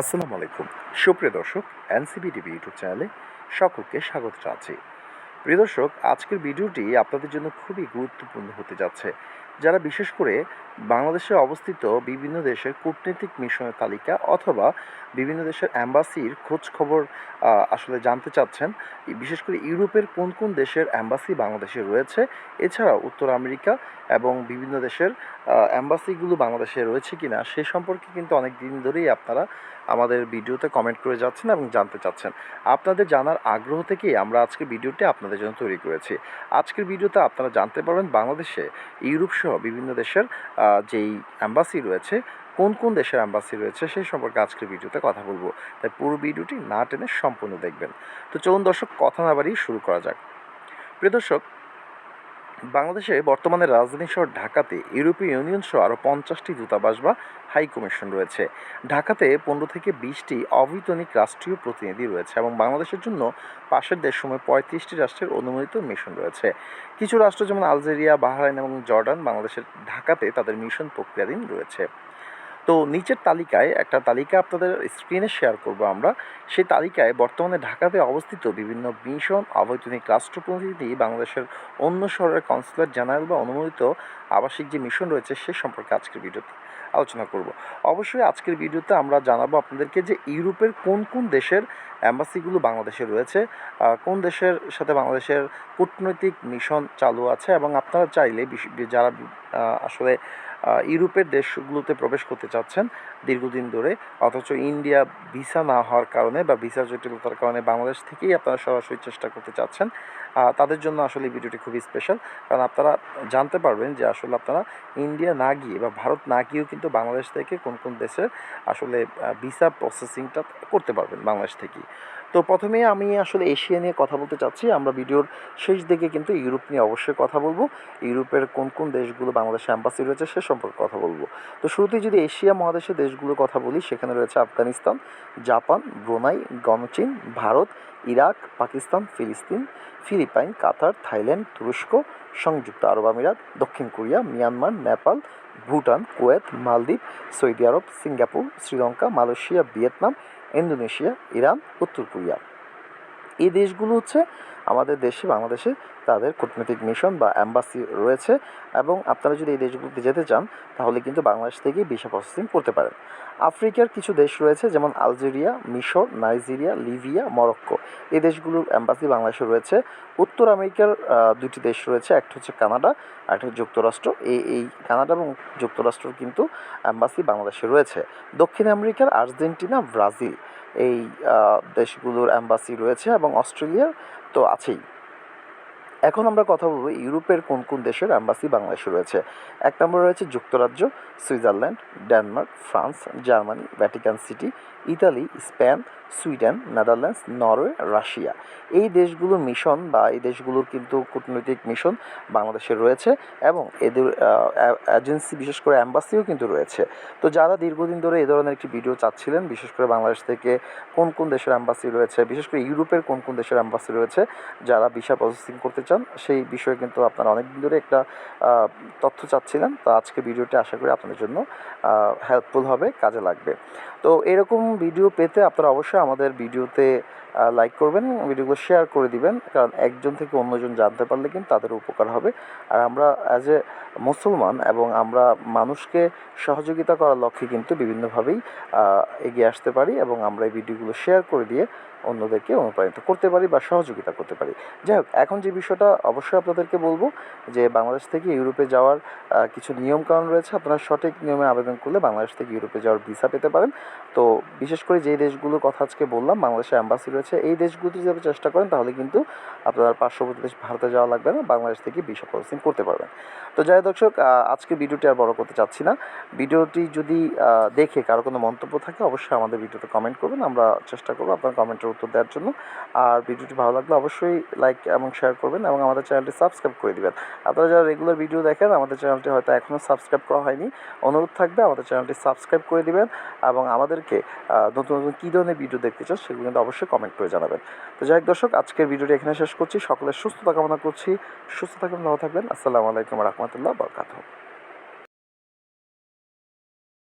আসসালামু আলাইকুম। সুপ্রিয় দর্শক এনসিবি টিভি ইউটিউব চ্যানেলে সকলকে স্বাগত জানাচ্ছি। প্রিয় দর্শক, আজকের ভিডিওটি আপনাদের জন্য খুবই গুরুত্বপূর্ণ হতে যাচ্ছে। যারা বিশেষ করে বাংলাদেশে অবস্থিত বিভিন্ন দেশের কূটনৈতিক মিশনের তালিকা অথবা বিভিন্ন দেশের অ্যাম্বাসির খোঁজ খবর আসলে জানতে চাচ্ছেন বিশেষ করে ইউরোপের কোন কোন দেশের অ্যাম্বাসি বাংলাদেশে রয়েছে, এছাড়াও উত্তর আমেরিকা এবং বিভিন্ন দেশের অ্যাম্বাসিগুলো বাংলাদেশে রয়েছে কিনা, সে সম্পর্কে কিন্তু অনেক দিন ধরেই আপনারা আমাদের ভিডিওতে কমেন্ট করে যাচ্ছেন এবং জানতে চাচ্ছেন। আপনাদের জানার আগ্রহ থেকেই আমরা আজকের ভিডিওটি আপনাদের জন্য তৈরি করেছি। আজকের ভিডিওতে আপনারা জানতে পারবেন বাংলাদেশে, ইউরোপ সহ বিভিন্ন দেশের যেই অ্যাম্বাসি রয়েছে, কোন কোন দেশের অ্যাম্বাসি রয়েছে, সেই সম্পর্কে আজকের ভিডিওতে কথা বলব। তাই পুরো ভিডিওটি না টেনে সম্পূর্ণ দেখবেন। তো চলুন দর্শক, কথা না বাড়িয়ে শুরু করা যাক। প্রিয় দর্শক বাংলাদেশে বর্তমানে রাজধানী শহর ঢাকাতে ইউরোপীয় ইউনিয়ন সহ আরও পঞ্চাশটি দূতাবাস বা হাই কমিশন রয়েছে। ঢাকাতে পনেরো থেকে বিশটি অবৈতনিক রাষ্ট্রীয় প্রতিনিধি রয়েছে এবং বাংলাদেশের জন্য পাশের দেশ দেশসমূহে পঁয়ত্রিশটি রাষ্ট্রের অনুমোদিত মিশন রয়েছে। কিছু রাষ্ট্র যেমন আলজেরিয়া, বাহরাইন এবং জর্ডান বাংলাদেশের ঢাকাতে তাদের মিশন প্রক্রিয়াধীন রয়েছে। তো নিচের তালিকায় একটা তালিকা আপনাদের স্ক্রিনে শেয়ার করব আমরা। সেই তালিকায় বর্তমানে ঢাকাতে অবস্থিত বিভিন্ন মিশন অবৈতনিক রাষ্ট্র প্রতিনিধি, বাংলাদেশের অন্য শহরের কনসুলেট জেনারেল বা অনুমোদিত আবাসিক যে মিশন রয়েছে, সে সম্পর্কে আজকের ভিডিওতে আলোচনা করব। অবশ্যই আজকের ভিডিওতে আমরা জানাব আপনাদেরকে যে ইউরোপের কোন কোন দেশের অ্যাম্বাসিগুলো বাংলাদেশে রয়েছে কোন দেশের সাথে বাংলাদেশের কূটনৈতিক মিশন চালু আছে এবং আপনারা চাইলে যারা আসলে ইউরোপের দেশগুলোতে প্রবেশ করতে চাচ্ছেন দীর্ঘদিন ধরে, অথচ ইন্ডিয়া ভিসা না হওয়ার কারণে বা ভিসা জটিলতার কারণে বাংলাদেশ থেকেই আপনারা সরাসরি চেষ্টা করতে চাচ্ছেন। তাদের জন্য আসলে ভিডিওটি খুবই স্পেশাল কারণ আপনারা জানতে পারবেন যে আসলে আপনারা ইন্ডিয়া না গিয়ে বা ভারত না গিয়েও কিন্তু বাংলাদেশ থেকে কোন কোন দেশের আসলে ভিসা প্রসেসিংটা করতে পারবেন বাংলাদেশ থেকেই। তো প্রথমে আমি আসলে এশিয়া নিয়ে কথা বলতে চাচ্ছি। আমরা ভিডিওর শেষ দিকে কিন্তু ইউরোপ নিয়ে অবশ্যই কথা বলব। ইউরোপের কোন কোন দেশগুলো বাংলাদেশে অ্যাম্বাসি রয়েছে সে সম্পর্কে কথা বলব। তো শুরুতেই যদি এশিয়া মহাদেশের দেশগুলোর কথা বলি, সেখানে রয়েছে আফগানিস্তান, জাপান, ব্রুনাই গণচীন ভারত ইরাক, পাকিস্তান, ফিলিস্তিন, ফিলিপাইন, কাতার, থাইল্যান্ড, তুরস্ক, সংযুক্ত আরব আমিরাত, দক্ষিণ Korea, Myanmar, Nepal, Bhutan, Kuwait, মালদ্বীপ, Saudi Arab, Singapore, Sri Lanka, Malaysia, Vietnam, Indonesia, Iran, উত্তর কোরিয়া। এই দেশগুলো হচ্ছে আমাদের দেশে, বাংলাদেশে তাদের কূটনৈতিক মিশন বা অ্যাম্বাসি রয়েছে এবং আপনারা যদি এই দেশগুলোতে যেতে চান, তাহলে কিন্তু বাংলাদেশ থেকেই ভিসা প্রসেসিং করতে পারেন। আফ্রিকার কিছু দেশ রয়েছে, যেমন আলজেরিয়া, মিশর, নাইজেরিয়া, লিবিয়া, মরক্কো। এই দেশগুলোর অ্যাম্বাসি বাংলাদেশে রয়েছে। উত্তর আমেরিকার দুটি দেশ রয়েছে, একটা হচ্ছে কানাডা আর একটা যুক্তরাষ্ট্র। এই এই কানাডা এবং যুক্তরাষ্ট্রের কিন্তু অ্যাম্বাসি বাংলাদেশে রয়েছে। দক্ষিণ আমেরিকার আর্জেন্টিনা, ব্রাজিল। এই দেশগুলোর অ্যাম্বাসি রয়েছে এবং অস্ট্রেলিয়ার তো আছেই। এখন আমরা কথা বলব ইউরোপের কোন কোন দেশের অ্যাম্বাসি বাংলাদেশে রয়েছে। এক নম্বরে রয়েছে যুক্তরাজ্য, Switzerland, Denmark, France, Germany, Vatican City, Italy, Spain Sweden, Netherlands, Norway, Russia. এই দেশগুলোর মিশন বা এই দেশগুলোর কিন্তু কূটনৈতিক মিশন বাংলাদেশে রয়েছে এবং এদের এজেন্সি, বিশেষ করে অ্যাম্বাসিও কিন্তু রয়েছে। তো যারা দীর্ঘদিন ধরে এ ধরনের একটি ভিডিও চাচ্ছিলেন, বিশেষ করে বাংলাদেশ থেকে কোন কোন দেশের অ্যাম্বাসি রয়েছে, বিশেষ করে ইউরোপের কোন কোন দেশের অ্যাম্বাসি রয়েছে, যারা ভিসা প্রসেসিং করতে চান, সেই বিষয়ে কিন্তু আপনারা অনেক দিন ধরে একটা তথ্য চাচ্ছিলেন। তো আজকে ভিডিওটি আশা করি আপনাদের জন্য হেল্পফুল হবে, কাজে লাগবে। তো এরকম ভিডিও পেতে আপনারা অবশ্যই আমাদের ভিডিওতে লাইক করবেন ভিডিওগুলো শেয়ার করে দিবেন, কারণ একজন থেকে অন্যজন জানতে পারলে কিন্তু তাদের উপকার হবে। আর আমরা অ্যাজ এ মুসলমান এবং আমরা মানুষকে সহযোগিতা করার লক্ষ্যে কিন্তু বিভিন্নভাবেই এগিয়ে আসতে পারি এবং আমরা এই ভিডিওগুলো শেয়ার করে দিয়ে অন্যদেরকে অনুপ্রাণিত করতে পারি বা সহযোগিতা করতে পারি। যাই হোক, এখন যে বিষয়টা অবশ্যই আপনাদেরকে বলব যে বাংলাদেশ থেকে ইউরোপে যাওয়ার কিছু নিয়মকানুন রয়েছে। আপনারা সঠিক নিয়মে আবেদন করলে বাংলাদেশ থেকে ইউরোপে যাওয়ার ভিসা পেতে পারেন। তো বিশেষ করে যেই দেশগুলোর কথা আজকে বললাম বাংলাদেশে অ্যাম্বাসি রয়েছে এই দেশগুলোতে যদি চেষ্টা করেন, তাহলে কিন্তু আপনার পার্শ্ববর্তী দেশ ভারতে যাওয়া লাগবে না, বাংলাদেশ থেকে ভিসা প্রসেসিং করতে পারবেন। তো যাই দর্শক আজকে ভিডিওটি আর বড় করতে চাচ্ছি না। ভিডিওটি যদি দেখে কারও কোনো মন্তব্য থাকে, অবশ্যই আমাদের ভিডিওতে কমেন্ট করবেন। আমরা চেষ্টা করব আপনার কমেন্টের উত্তর দেওয়ার জন্য। আর ভিডিওটি ভালো লাগলে অবশ্যই লাইক এবং শেয়ার করবেন এবং আমাদের চ্যানেলটি সাবস্ক্রাইব করে দিবেন। আপনারা যারা রেগুলার ভিডিও দেখেন, আমাদের চ্যানেলটি হয়তো এখনও সাবস্ক্রাইব করা হয়নি। অনুরোধ থাকবে, আমাদের চ্যানেলটি সাবস্ক্রাইব করে দিবেন এবং আমাদেরকে নতুন নতুন কী ধরনের ভিডিও দেখতে চান, সেগুলো কিন্তু অবশ্যই কমেন্ট করে জানাবেন। তো যাই হোক দর্শক, আজকের ভিডিওটি এখানে শেষ করছি। সকলের সুস্থতা কামনা করছি। সুস্থ থাকবেন ভালো থাকবেন। আসসালামু আলাইকুম রহমতুল্লাহ বরকাত